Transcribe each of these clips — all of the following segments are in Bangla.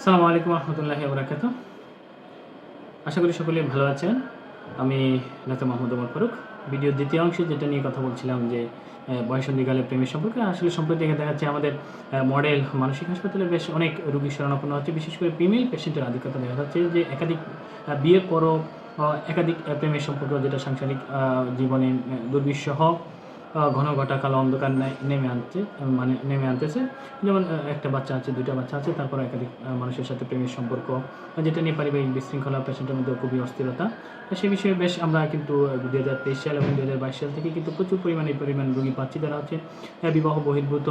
আসসালামু আলাইকুম রহমতুল্লাহি বরাকাত আশা করি সকলে ভালো আছেন। আমি ডাক্তার মোহাম্মদ ওমর ফারুক। ভিডিওর দ্বিতীয় অংশে যেটা নিয়ে কথা বলছিলাম যে বয়সন্ধিকালে প্রেমের সম্পর্কে, আসলে সম্প্রতি দেখা যাচ্ছে আমাদের মডেল মানসিক হাসপাতালে বেশ অনেক রোগী শরণাপন্ন হচ্ছে। বিশেষ করে ফিমেল পেশেন্টের আধিক্যতা দেখা যাচ্ছে যে, একাধিক বিয়ের পরও একাধিক প্রেমের সম্পর্ক যেটা সাংসারিক জীবনে দুর্বিষহ ঘন ঘটা কালো অন্ধকার নেমে আনছে মানে নেমে আনতেছে। যেমন একটা বাচ্চা আছে দুইটা বাচ্চা আছে তারপর একাধিক মানুষের সাথে প্রেমের সম্পর্ক। যেটা নিয়ে পারিবারিক বিশৃঙ্খলা পেশেন্টের মধ্যে খুবই অস্থিরতা। সে বিষয়ে বেশ আমরা কিন্তু দু হাজার তেইশ সাল এবং দু হাজার বাইশ সাল থেকে কিন্তু প্রচুর পরিমাণে পরিমাণ রোগী পাচ্ছি যারা হচ্ছে বিবাহ বহির্ভূত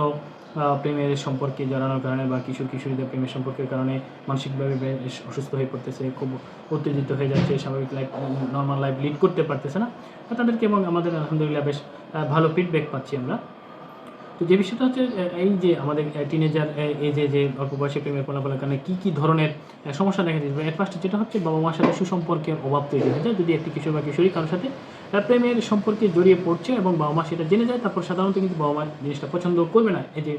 প্রেমের সম্পর্কে জড়ানোর কারণে বা কিশোর কিশোরীদের প্রেমের সম্পর্কের কারণে মানসিকভাবে বেশ অসুস্থ হয়ে পড়তেছে খুব উত্তেজিত হয়ে যাচ্ছে স্বাভাবিক লাইফ নর্মাল লাইফ লিড করতে পারতেছে না। তাদেরকে এবং আমাদের আলহামদুলিল্লাহ বেশ আহ, ভালো ফিডব্যাক পাচ্ছি আমরা। তো যে বিষয়টা হচ্ছে এই যে আমাদের টিনেজার এই যে অল্প বয়সে প্রেমের ফলাফলের কারণে কী কী ধরনের সমস্যা দেখা দিতে পারে ফার্স্টে যেটা হচ্ছে বাবা মার সাথে সুসম্পর্কের অভাব তৈরি হয়ে যায়। যদি একটি কিশোর বা কিশোরী কারোর সাথে আহ, প্রেমের সম্পর্কে জড়িয়ে পড়ছে এবং বাবা মা সেটা জেনে যায় তারপর সাধারণত কিন্তু বাবা মা জিনিসটা পছন্দ করবে না। এই যে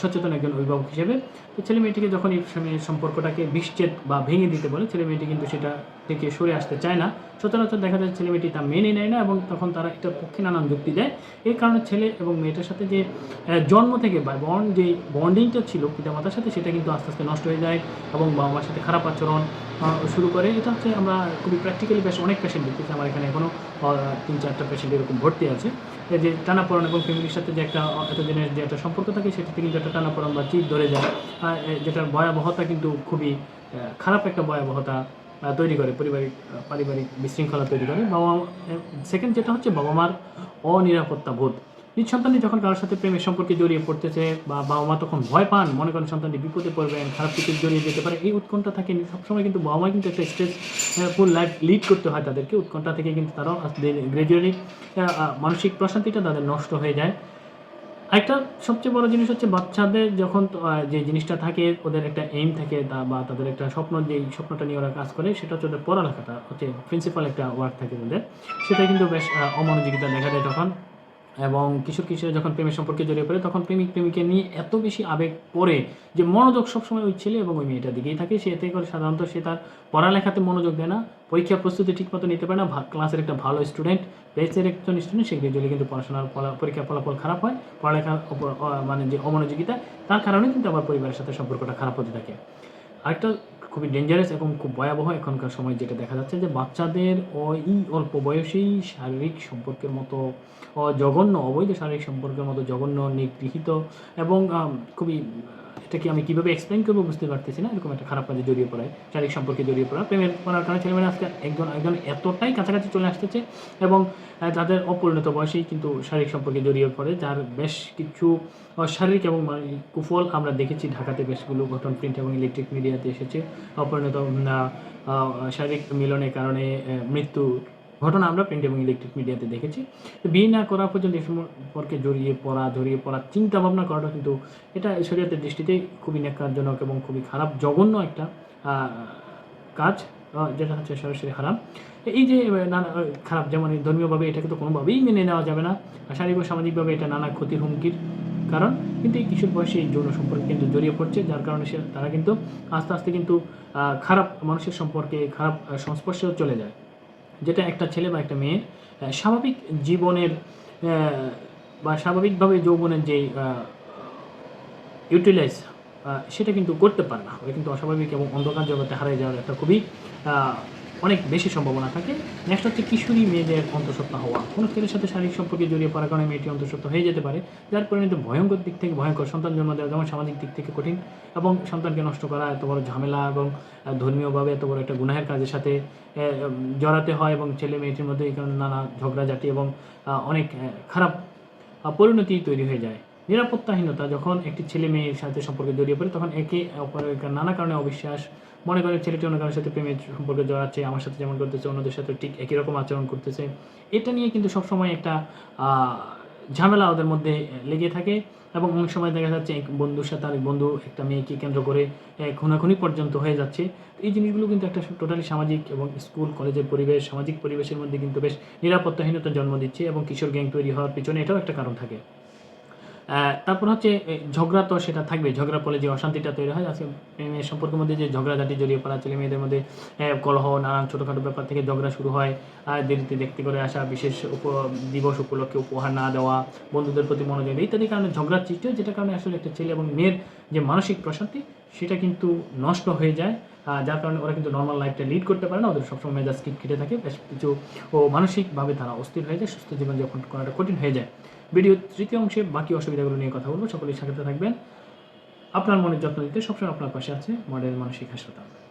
সচেতন একজন অভিভাবক হিসেবে তো ছেলে মেয়েটিকে যখন এই সম্পর্কটাকে বিচ্ছেদ বা ভেঙে দিতে বলে ছেলে মেয়েটি কিন্তু সেটা থেকে সরে আসতে চায় না। সচরাচর দেখা যায় ছেলে মেয়েটি তা মেনে নেয় না এবং তখন তারা এটার পক্ষে নানান যুক্তি দেয়। এই কারণে ছেলে এবং মেয়েটার সাথে যে জন্ম থেকে বা বন্ড যে বন্ডিংটা ছিল পিতামাতার সাথে, সেটা কিন্তু আস্তে আস্তে নষ্ট হয়ে যায় এবং বাবা মার সাথে খারাপ আচরণ শুরু করে। এটা হচ্ছে আমরা খুবই প্র্যাকটিক্যালি বেশ অনেক পেশেন্ট দেখতেছি। আমার এখানে এখনও তিন, চারটা পেশেন্ট এরকম ভর্তি আছে। যে টানাপড়ন এবং ফ্যামিলির সাথে যে একটা এতদিনের যে একটা সম্পর্ক থাকে সেটাতে কিন্তু একটা টানাপড়ন বা চিট ধরে যায়। যেটার ভয়াবহতা কিন্তু খুবই খারাপ একটা ভয়াবহতা তৈরি করে, পারিবারিক পারিবারিক বিশৃঙ্খলা তৈরি করে। বাবা সেকেন্ড যেটা হচ্ছে বাবা মার অনিরাপত্তা বোধ। নিজ সন্তানটি যখন কারোর সাথে প্রেমের সম্পর্কে জড়িয়ে পড়তেছে বা বাবা মা তখন ভয় পান, মনে করেন সন্তানটি বিপদে পড়বেন খারাপ কিছু জড়িয়ে যেতে পারে, এই উৎকণ্ঠা থাকে। সবসময় কিন্তু বাবা মা কিন্তু একটা স্ট্রেস ফুল লাইফ লিড করতে হয় তাদেরকে। উৎকণ্ঠা থেকে কিন্তু তারাও গ্রাজুয়ালি মানসিক প্রশান্তিটা তাদের নষ্ট হয়ে যায়। একটা সবচেয়ে বড় জিনিস হচ্ছে বাচ্চাদের যখন যে জিনিসটা থাকে, ওদের একটা এইম থাকে বা তাদের একটা স্বপ্ন যে স্বপ্নটা নিয়ে ওরা কাজ করে, সেটা হচ্ছে ওদের পড়ালেখাটা, হচ্ছে প্রিন্সিপাল একটা ওয়ার্ক থাকে ওদের। সেটা কিন্তু বেশ অমনোযোগিতা দেখা যায় তখন। এবং কিশোর কিশোর যখন প্রেমের সম্পর্কে জড়িয়ে পড়ে, তখন প্রেমিক প্রেমিকে নিয়ে এত বেশি আবেগ পড়ে যে মনোযোগ সবসময় ওই ছেলে এবং ওই মেয়েটার দিকেই থাকে। সে এতে করে সাধারণত সে তার পড়ালেখাতে মনোযোগ দেয় না, পরীক্ষা প্রস্তুতি ঠিকমতো নিতে পারে না ক্লাসের একটা ভালো স্টুডেন্ট বেসের একজন স্টুডেন্ট সে গ্রাজুয়ালি কিন্তু পড়াশোনার পরীক্ষার ফলাফল খারাপ হয়, পড়ালেখার মানে যে অমনোযোগিতা, তার কারণে কিন্তু আবার পরিবারের সাথে সম্পর্কটা খারাপ হতে থাকে। আরেকটা খুবই ডেঞ্জারাস এবং খুব ভয়াবহ এখনকার সময় যেটা দেখা যাচ্ছে যে বাচ্চাদের ওই অল্প বয়সেই শারীরিক সম্পর্কের মতো জঘন্য, অবৈধ শারীরিক সম্পর্কের মতো জঘন্য, নিগৃহীত এবং খুবই এটাকে আমি কীভাবে এক্সপ্লেন করব বুঝতে পারতেছি না, এরকম একটা খারাপ কাজে জড়িয়ে পড়ায়, শারীরিক সম্পর্কে জড়িয়ে পড়া প্রেমের করার কারণে ছেলেমেয়েরা আজকে একজন একজন এতটাই কাছাকাছি চলে আসতেছে এবং তাদের অপরিণত বয়সেই কিন্তু শারীরিক সম্পর্কে জড়িয়ে পড়ে, যার বেশ কিছু শারীরিক এবং কুফল আমরা দেখেছি ঢাকাতে বেশগুলো ঘটন প্রিন্ট এবং ইলেকট্রিক মিডিয়াতে এসেছে। অপরিণত শারীরিক মিলনের কারণে মৃত্যু ঘটনা আমরা প্রিন্ট এবং ইলেকট্রিক মিডিয়াতে দেখেছি। তো বিয়ে না করা পর্যন্ত এই সম্পর্কে জড়িয়ে পড়া জড়িয়ে পড়া চিন্তা ভাবনা করাটা কিন্তু এটা শরীয়তের দৃষ্টিতে খুবই ন্যাক্কারজনক এবং খুবই খারাপ, জঘন্য একটা কাজ যেটা হচ্ছে সরাসরি হারাম। এই যে নানা খারাপ যেমন ধর্মীয়ভাবে এটাকে তো কোনোভাবেই মেনে নেওয়া যাবে না শারীরিক ও সামাজিকভাবে এটা নানা ক্ষতির হুমকির কারণ। কিন্তু এই কিশোর বয়সে এই যৌন সম্পর্কে কিন্তু জড়িয়ে পড়ছে, যার কারণে সে, তারা কিন্তু আস্তে আস্তে কিন্তু খারাপ মানুষের সম্পর্কে খারাপ সংস্পর্শেও চলে যায়। যেটা একটা ছেলে বা একটা মেয়ের স্বাভাবিক জীবনের বা স্বাভাবিকভাবে যৌবনের যেই ইউটিলাইজ সেটা কিন্তু করতে পারে না। ওরা কিন্তু অস্বাভাবিক এবং অন্ধকার জগতে হারিয়ে যাওয়ার একটা খুবই অনেক বেশি সম্ভাবনা থাকে। নেক্সট হচ্ছে কিশোরী মেয়েদের অন্তঃসত্ত্বা হওয়া। কোনো ছেলের সাথে শারীরিক সম্পর্কে জড়িয়ে পড়ার কারণে মেয়েটি অন্তঃসত্ত্বা হয়ে যেতে পারে, যার পরিণত ভয়ঙ্কর দিক থেকে ভয়ঙ্কর সন্তান জন্ম দেওয়া যেমন সামাজিক দিক থেকে কঠিন এবং সন্তানকে নষ্ট করা, এত বড় ঝামেলা এবং ধর্মীয়ভাবে এত বড় একটা গুনাহের কাজের সাথে জড়াতে হয় এবং ছেলে মেয়েটির মধ্যে নানা ঝগড়াঝাটি এবং অনেক খারাপ পরিণতি তৈরি হয়ে যায়। নিরাপত্তাহীনতা যখন একটি ছেলে মেয়ের সাথে সম্পর্কে জড়িয়ে পড়ে, তখন একে অপরের নানা কারণে অবিশ্বাস। মনে করে ছেলেটি অন্য কারোর সাথে প্রেমের সম্পর্কে জড়াচ্ছে, আমার সাথে যেমন করতেছে, অন্যদের সাথে ঠিক একই রকম আচরণ করতেছে। এটা নিয়ে কিন্তু সবসময় একটা ঝামেলা ওদের মধ্যে লেগে থাকে এবং অনেক সময় দেখা যাচ্ছে এক বন্ধুর সাথে আরেক বন্ধু, একটা মেয়েকে কেন্দ্র করে খুনাখুনি পর্যন্ত হয়ে যাচ্ছে। এই জিনিসগুলো কিন্তু একটা টোটালি সামাজিক এবং স্কুল, কলেজের পরিবেশ, সামাজিক পরিবেশের মধ্যে কিন্তু বেশ নিরাপত্তাহীনতা জন্ম দিচ্ছে এবং কিশোর গ্যাং তৈরি হওয়ার পিছনে এটাও একটা কারণ থাকে। তারপর হচ্ছে ঝগড়া তো সেটা থাকবে ঝগড়ার ফলে যে অশান্তিটা তৈরি হয়, আজকে মেয়ে সম্পর্কের মধ্যে যে ঝগড়াঝাটি জড়িয়ে পড়া, ছেলে মেয়েদের মধ্যে কলহ, নানান ছোটোখাটো ব্যাপার থেকে ঝগড়া শুরু হয়, আর দেরিতে দেখতে করে আসা, বিশেষ উপ, দিবস উপলক্ষে উপহার না দেওয়া, বন্ধুদের প্রতি মনোযোগ ইত্যাদি কারণে ঝগড়ার সৃষ্টি হয় যেটা কারণে আসলে একটা ছেলে এবং মেয়ের যে মানসিক প্রশান্তি সেটা কিন্তু নষ্ট হয়ে যায় যার কারণে ওরা কিন্তু নর্মাল লাইফটা লিড করতে পারে না। ওদের সবসময় মেজাজ খিটখিটে থাকে। বেশ কিছু, ও, মানসিকভাবে তারা অস্থির হয়ে যায়, সুস্থ জীবন যখন করাটা কঠিন হয়ে যায়। ভিডিও তৃতীয় অংশে বাকি অসুবিধাগুলো নিয়ে কথা বলব। সকলেই সাথে থাকবেন। আপনার মনের যত্ন দিতে সবসময় আপনার পাশে আছে মডেল মানসিক হাসপাতাল।